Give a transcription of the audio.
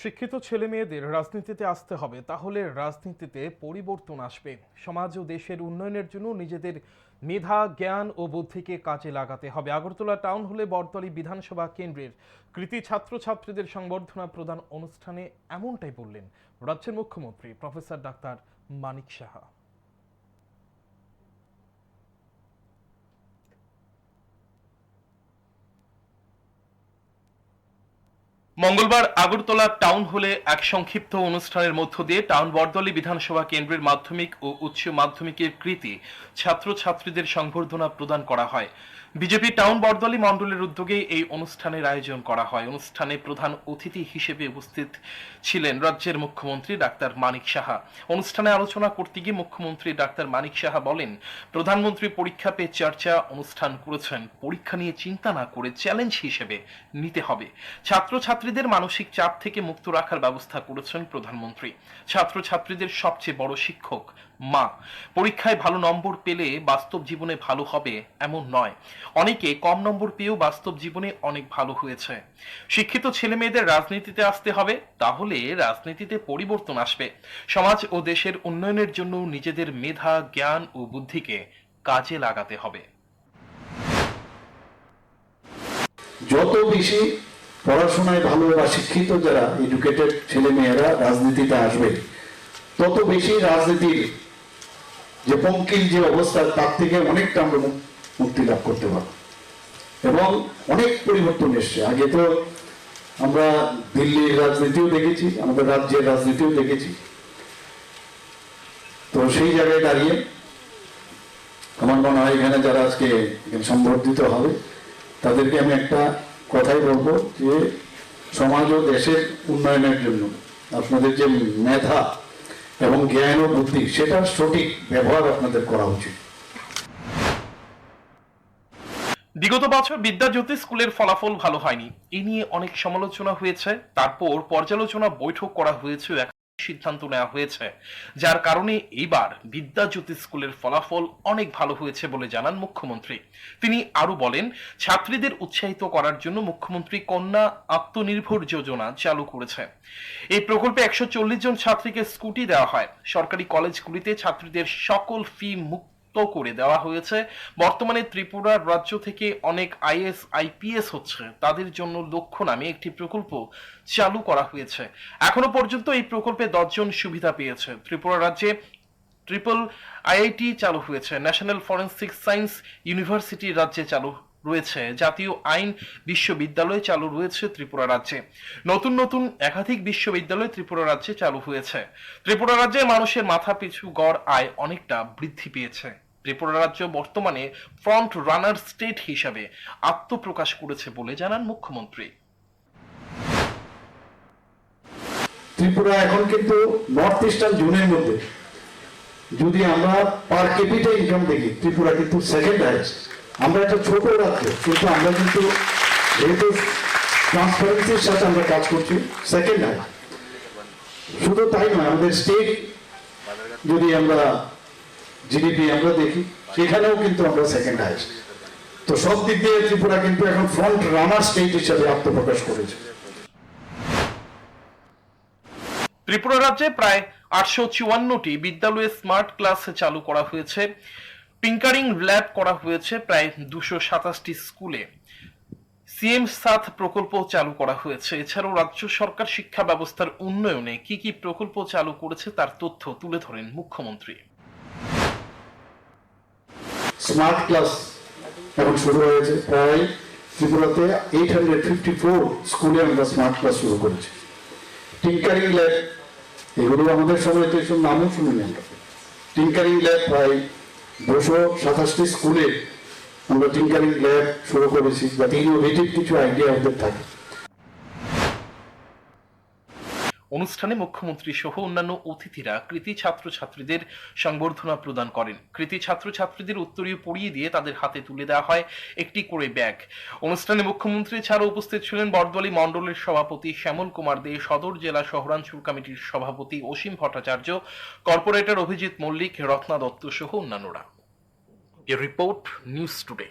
শিক্ষিত ছেলে মেয়েদের রাজনীতিতে আসতে হবে, তাহলে রাজনীতিতে পরিবর্তন আসবে। সমাজ ও দেশের উন্নয়নের জন্য নিজেদের মেধা, জ্ঞান ও বুদ্ধিকে কাজে লাগাতে হবে। আগরতলা টাউন হলে বরতলী বিধানসভা কেন্দ্রের কৃতি ছাত্রছাত্রীদের সংবর্ধনা প্রদান অনুষ্ঠানে এমনটাই বললেন রাজ্যের মুখ্যমন্ত্রী প্রফেসর ডাক্তার মানিক সাহা। মঙ্গলবার আগরতলা টাউন হলে এক সংক্ষিপ্ত অনুষ্ঠানের মধ্য দিয়ে টাউন বরদলি বিধানসভা কেন্দ্রের মাধ্যমিক ও উচ্চ মাধ্যমিকের কৃতি ছাত্রছাত্রীদের সংবর্ধনা প্রদান করা হয়। বিজেপি টাউন বরদলী মণ্ডলের উদ্যোগে এই অনুষ্ঠানের আয়োজন করা হয়। অনুষ্ঠানে প্রধান অতিথি হিসেবে উপস্থিত ছিলেন রাজ্যের মুখ্যমন্ত্রী ডাক্তার মানিক সাহা। অনুষ্ঠানে আলোচনা করতে গিয়ে মুখ্যমন্ত্রী ডাক্তার মানিক সাহা বলেন, প্রধানমন্ত্রী পরীক্ষা পে চর্চা অনুষ্ঠান করেছেন। পরীক্ষা নিয়ে চিন্তা না করে চ্যালেঞ্জ হিসেবে নিতে হবে। ছাত্রছাত্রীদের মানসিক চাপ থেকে মুক্ত রাখার ব্যবস্থা করেছেন প্রধানমন্ত্রী। ছাত্রছাত্রীদের সবচেয়ে বড় শিক্ষক মা, পরীক্ষায় ভালো নম্বর পেলে বাস্তব জীবনে ভালো হবে এমন নয়। অনেকে কম নম্বর পেয়েও বাস্তব জীবনে অনেক ভালো হয়েছে। শিক্ষিত ছেলে মেয়েদের রাজনীতিতে আসতে হবে, তাহলে রাজনীতিতে পরিবর্তন আসবে। সমাজ ও দেশের উন্নয়নের জন্য নিজেদের মেধা, জ্ঞান ও বুদ্ধিকে কাজে লাগাতে হবে। যত বেশি পড়াশোনায় ভালো বা শিক্ষিত যারা এডুকেটেড ছেলে মেয়েরা রাজনীতিতে আসবে, তত বেশি রাজনীতির যে পঙ্কিল যে অবস্থা, তার থেকে অনেকটা আমরা মুক্তি লাভ করতে পারব। এবং অনেক পরিবর্তন এসছে। আগে তো আমরা দিল্লির রাজনীতিও দেখেছি, আমাদের রাজ্যের রাজনীতিও দেখেছি। তো সেই জায়গায় দাঁড়িয়ে আমার মনে হয় এখানে যারা আজকে সম্বর্ধিত হবে, তাদেরকে আমি একটা কথাই বলব যে সমাজ ও দেশের উন্নয়নের জন্য, আপনাদের যে মেধা এবং জ্ঞান ও বুদ্ধি, সেটার সঠিক ব্যবহার আপনাদের করা উচিত। বিগত বছর বিদ্যাজ্যোতি স্কুলের ফলাফল ভালো হয়নি। এ নিয়ে অনেক সমালোচনা হয়েছে। তারপর পর্যালোচনা বৈঠক করা হয়েছে। সিদ্ধান্ত নেওয়া হয়েছে। যার কারণে এবার বিদ্যাজ্যোতি স্কুলের ফলাফল অনেক ভালো হয়েছে বলে জানান মুখ্যমন্ত্রী। তিনি আরও বলেন, ছাত্রীদের উৎসাহিত করার জন্য মুখ্যমন্ত্রী কন্যা আত্মনির্ভর যোজনা চালু করেছে। এই প্রকল্পে একশো চল্লিশ জন ছাত্রীকে স্কুটি দেওয়া হয়। সরকারি কলেজগুলিতে ছাত্রীদের সকল ফি মুক্ত মুক্ত করে দেওয়া হয়েছে। বর্তমানে ত্রিপুরার রাজ্য থেকে অনেক আইএস, আইপিএস হচ্ছে, তাদের জন্য লক্ষ্য নামে একটি প্রকল্প চালু করা হয়েছে। এখনও পর্যন্ত এই প্রকল্পে দশজন সুবিধা পেয়েছে। ত্রিপুরা রাজ্যে ট্রিপল আইআইটি চালু হয়েছে, ন্যাশনাল ফরেন্সিক সায়েন্স ইউনিভার্সিটি রাজ্যে চালু রয়েছে, জাতীয় আইন বিশ্ববিদ্যালয় চালু রয়েছে ত্রিপুরা রাজ্যে। নতুন নতুন একাধিক বিশ্ববিদ্যালয় ত্রিপুরা রাজ্যে চালু হয়েছে। ত্রিপুরা রাজ্যে মানুষের মাথা পিছু গড় আয় অনেকটা বৃদ্ধি পেয়েছে। ত্রিপুরা রাজ্য বর্তমানে ফ্রন্ট রানার স্টেট হিসাবে আত্মপ্রকাশ করেছে বলে জানান মুখ্যমন্ত্রী। ত্রিপুরা এখন কিন্তু নর্থ ইস্টার্ন জোনের মধ্যে। যদি আমরা পার ক্যাপিটা ইনকাম দেখি, ত্রিপুরা কিন্তু সেকেন্ড হাইস্ট আমরা একটা ছোট রাজ্য, কিন্তু আমরা কিন্তু যেহেতু ট্রান্সপারেন্সির সাথে আমরা কাজ করছি সেকেন্ড হাইস্ট শুধু তাই নয়, আমাদের স্টেট যদি আমরা জিডিপি আমরা দেখি, সেখানেও কিন্তু আমরা সেকেন্ড হাইস্ট তো সব দিক দিয়ে ত্রিপুরা কিন্তু এখন ফ্রন্ট রানার স্টেট হিসাবে আত্মপ্রকাশ করেছে। ত্রিপুরা রাজ্যে প্রায় আটশো চুয়ান্নটি বিদ্যালয়ে স্মার্ট ক্লাস চালু করা হয়েছে। পিঙ্কারিং ল্যাব করা হয়েছে প্রায় দুশো সাতাশটি স্কুলে সিএম সাথ প্রকল্প চালু করা হয়েছে। এছাড়াও রাজ্য সরকার শিক্ষা ব্যবস্থার উন্নয়নে কি কি প্রকল্প চালু করেছে তার তথ্য তুলে ধরেন মুখ্যমন্ত্রী। স্মার্ট ক্লাস এখন শুরু হয়েছে প্রায় ত্রিপুরাতে এইট হান্ড্রেড ফিফটি ফোর স্কুলে আমরা স্মার্ট ক্লাস শুরু করেছি। টিঙ্কারিং ল্যাব এগুলো আমাদের সময় তো এসব নামও শুনিনি আমরা। টিঙ্কারিং ল্যাব প্রায় দুশো সাতাশটি স্কুলে আমরা টিঙ্কারিং ল্যাব শুরু করেছি। যাতে ইনোভেটিভ কিছু আইডিয়া আমাদের থাকে। অনুষ্ঠানে মুখ্যমন্ত্রী সহ অন্যান্য অতিথিরা কৃতি ছাত্রছাত্রীদের সংবর্ধনা প্রদান করেন। কৃতি ছাত্রছাত্রীদের উত্তরীয় পড়িয়ে দিয়ে তাদের হাতে তুলে দেওয়া হয় একটি করে ব্যাগ। অনুষ্ঠানে মুখ্যমন্ত্রী ছাড়াও উপস্থিত ছিলেন বরদলি মণ্ডলের সভাপতি শ্যামল কুমার দে, সদর জেলা শহরাঞ্চল কমিটির সভাপতি অসীম ভট্টাচার্য, কর্পোরেটর অভিজিৎ মল্লিক, রত্না দত্ত সহ অন্যান্যরা। Report news today.